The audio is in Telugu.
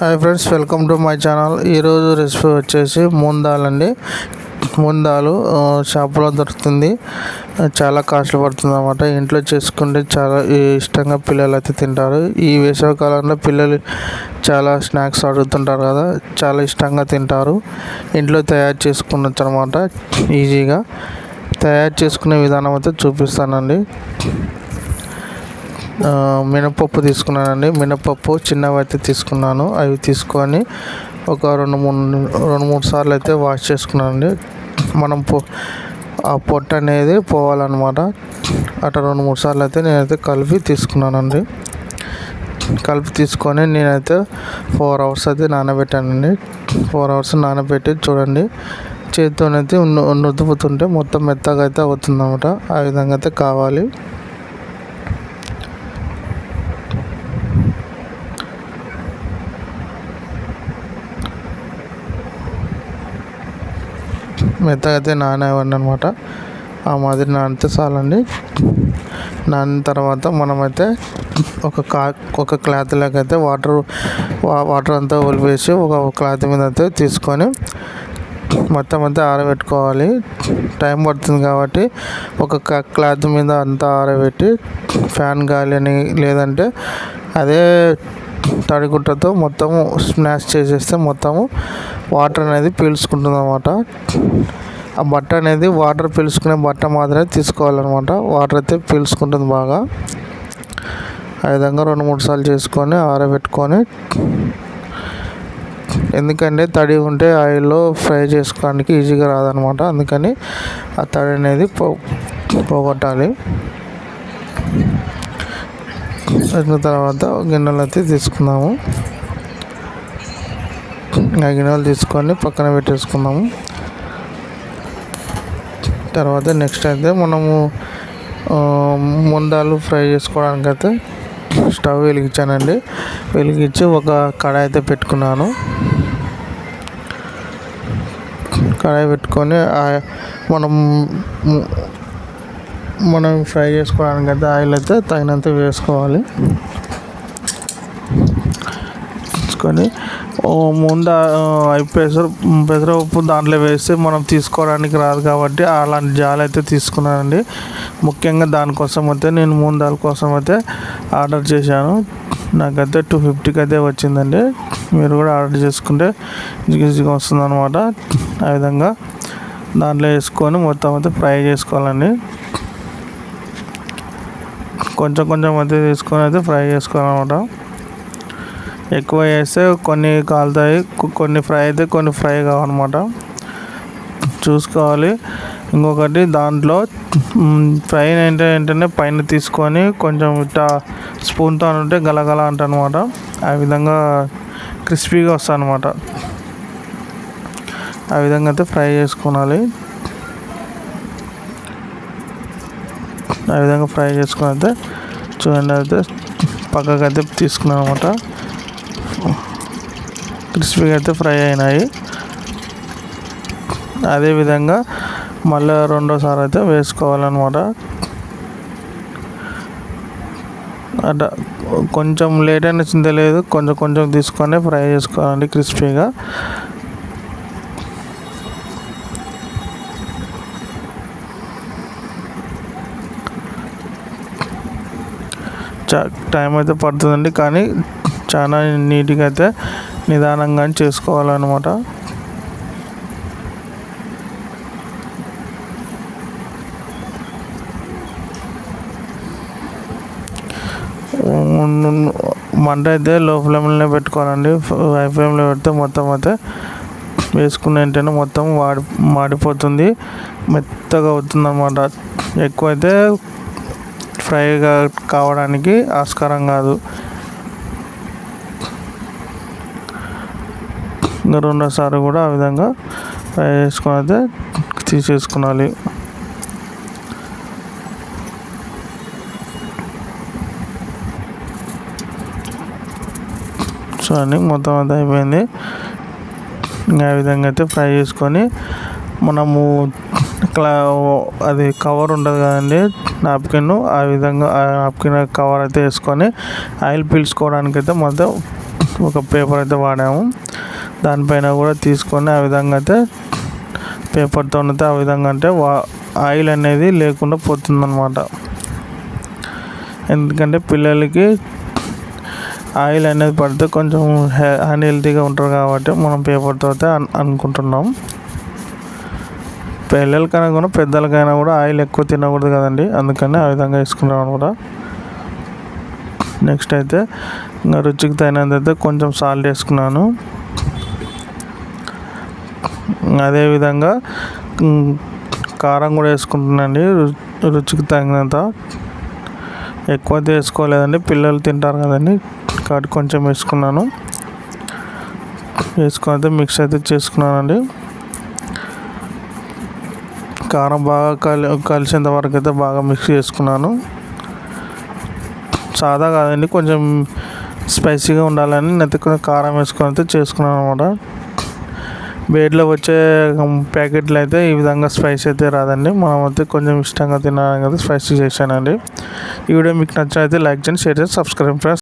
Hi friends welcome to my channel ఈరోజు రెసిపీ వచ్చేసి ముందాలండి. ముందాలు షాపులో దొరుకుతుంది. చాలా కాస్ట్ పడుతుంది అన్నమాట ఇంట్లో చేసుకుంటే చాలా ఇష్టంగా పిల్లలు అయితే తింటారు. ఈ వేసవికాలంలో పిల్లలు చాలా స్నాక్స్ అడుగుతుంటారు కదా చాలా ఇష్టంగా తింటారు. ఇంట్లో తయారు చేసుకున్నచ్చు అనమాట ఈజీగా తయారు చేసుకునే విధానం అయితే చూపిస్తానండి. మినపప్పు తీసుకున్నానండి. మినపప్పు చిన్నవి అయితే తీసుకున్నాను. అవి తీసుకొని ఒక రెండు మూడు రెండు మూడు సార్లు అయితే వాష్ చేసుకున్నానండి. మనం పొ ఆ పొట్టు అనేది పోవాలన్నమాట. అట్లా రెండు మూడు సార్లు అయితే నేనైతే కలిపి తీసుకున్నానండి. కలిపి తీసుకొని నేనైతే ఫోర్ అవర్స్ అయితే నానబెట్టానండి. ఫోర్ అవర్స్ నానబెట్టి చూడండి. చేతితోనైతే నుదుపుతుంటే మొత్తం మెత్తగా అయితే అవుతుందన్నమాట. ఆ విధంగా అయితే కావాలి. మెత్తగా అయితే నానేవండి అనమాట ఆ మాదిరి నానితే చాలండి. నానిన తర్వాత మనమైతే ఒక కా ఒక క్లాత్ లాగైతే అయితే వాటర్ వాటర్ అంతా ఒలిపేసి ఒక క్లాత్ మీద అయితే తీసుకొని మొత్తం అంతా ఆరబెట్టుకోవాలి. టైం పడుతుంది కాబట్టి ఒక క్లాత్ మీద అంతా ఆరబెట్టి ఫ్యాన్ గాలి అని లేదంటే అదే తడిగుట్టతో మొత్తము స్మాష్ చేసేస్తే మొత్తము వాటర్ అనేది పీల్చుకుంటుంది అనమాట ఆ బట్ట అనేది వాటర్ పీల్చుకునే బట్ట మాత్రమే తీసుకోవాలన్నమాట. వాటర్ అయితే పీల్చుకుంటుంది బాగా. ఆ విధంగా రెండు మూడు సార్లు చేసుకొని ఆరబెట్టుకొని ఎందుకంటే తడి ఉంటే ఆయిల్లో ఫ్రై చేసుకోవడానికి ఈజీగా రాదనమాట అందుకని ఆ తడి అనేది పో పోగొట్టాలి. వచ్చిన తర్వాత గిన్నెలు అయితే తీసుకుందాము. ఆ గిన్నెలు తీసుకొని పక్కన పెట్టేసుకున్నాము తర్వాత నెక్స్ట్ అయితే మనము ముందాలు ఫ్రై చేసుకోవడానికి అయితే స్టవ్ వెలిగించానండి. వెలిగించి ఒక కడాయి అయితే పెట్టుకున్నాను. కడాయి పెట్టుకొని మనం మనం ఫ్రై చేసుకోవడానికి అయితే ఆయిల్ అయితే తగినంత వేసుకోవాలి. వేసుకొని ముందు ముందు పెసర పెసరపప్పు దాంట్లో వేస్తే మనం తీసుకోవడానికి రాదు కాబట్టి అలాంటి జాలు అయితే తీసుకున్నానండి. ముఖ్యంగా దానికోసం అయితే నేను మూందాల కోసం అయితే ఆర్డర్ చేశాను. నాకైతే టూ ఫిఫ్టీకి అయితే వచ్చిందండి. మీరు కూడా ఆర్డర్ చేసుకుంటే ఈజీగా వస్తుంది అనమాట ఆ విధంగా దాంట్లో వేసుకొని మొత్తం అయితే ఫ్రై చేసుకోవాలండి. కొంచెం కొంచెం అయితే తీసుకొని అయితే ఫ్రై చేసుకోవాలన్నమాట. ఎక్కువ వేస్తే కొన్ని కాలుతాయి కొన్ని ఫ్రై అయితే కొన్ని ఫ్రై కావన్నమాట. చూసుకోవాలి. ఇంకొకటి దాంట్లో ఫ్రై ఏంటంటే వెంటనే పైన తీసుకొని కొంచెం ఇట్లా స్పూన్తో ఉంటే గలగల అంటనమాట ఆ విధంగా క్రిస్పీగా వస్తుంది అనమాట ఆ విధంగా అయితే ఫ్రై చేసుకోవాలి. ఆ విధంగా ఫ్రై చేసుకుని అయితే చూడండి అయితే పక్కకు అయితే తీసుకున్నాను అనమాట క్రిస్పీగా అయితే ఫ్రై అయినాయి. అదేవిధంగా మళ్ళీ రెండోసారి అయితే వేసుకోవాలన్నమాట. అట్లా కొంచెం లేట్ అయినా చింత లేదు కొంచెం కొంచెం తీసుకొని ఫ్రై చేసుకోవాలండి క్రిస్పీగా. చ టైం అయితే పడుతుందండి కానీ చాలా నీట్గా అయితే నిదానంగా చేసుకోవాలన్నమాట. మంట అయితే లో ఫ్లేమ్లోనే పెట్టుకోవాలండి. హై ఫ్లేమ్లో పెడితే మొత్తం అయితే వేసుకున్న వెంటనే మొత్తం వాడి మాడిపోతుంది. మెత్తగా అవుతుంది అన్నమాట ఎక్కువైతే ఫ్రైగా కావడానికి ఆస్కారం కాదు. ఇంకా రెండోసారి కూడా ఆ విధంగా ఫ్రై చేసుకొని అయితే తీసేసుకోవాలి చూడండి మొత్తం అంతా అయిపోయింది. ఇంకా ఆ విధంగా అయితే ఫ్రై చేసుకొని మనము క్లా అది కవర్ ఉంటుంది కదండి నాప్కిన్. ఆ విధంగా ఆ నాప్కిన్ కవర్ అయితే వేసుకొని ఆయిల్ పీల్చుకోవడానికి అయితే మొత్తం ఒక పేపర్ అయితే వాడాము. దానిపైన కూడా తీసుకొని ఆ విధంగా అయితే పేపర్తో అయితే ఆ విధంగా అంటే వా ఆయిల్ అనేది లేకుండా పోతుందన్నమాట. ఎందుకంటే పిల్లలకి ఆయిల్ అనేది పడితే కొంచెం అన్హెల్తీగా ఉంటారు కాబట్టి మనం పేపర్తో అయితే అన్ అనుకుంటున్నాం. పిల్లలకైనా కూడా పెద్దలకైనా కూడా ఆయిల్ ఎక్కువ తినకూడదు కదండి. అందుకని ఆ విధంగా వేసుకుంటాం అనమాట నెక్స్ట్ అయితే ఇంకా రుచికి తగినంత అయితే కొంచెం సాల్ట్ వేసుకున్నాను. అదేవిధంగా కారం కూడా వేసుకుంటున్నానండి రు- రుచికి తగినంత. ఎక్కువ అయితే వేసుకోలేదండి పిల్లలు తింటారు కదండి కాబట్టి కొంచెం వేసుకున్నాను. వేసుకుని అయితే మిక్స్ అయితే చేసుకున్నానండి. కారం బాగా కలి కలిసేంత వరకు అయితే బాగా మిక్స్ చేసుకున్నాను. సాదా కాదండి. కొంచెం స్పైసీగా ఉండాలని నెత్తి కొంచెం కారం వేసుకొని అయితే చేసుకున్నాను అనమాట బేడ్లో వచ్చే ప్యాకెట్లు అయితే ఈ విధంగా స్పైసీ అయితే రాదండి. మనం అయితే కొంచెం ఇష్టంగా తినాలని కదా స్పైసీ చేశానండి. ఈ వీడియో మీకు నచ్చినైతే లైక్ చేయండి షేర్ చేసి సబ్స్క్రైబ్ ఫ్రెండ్స్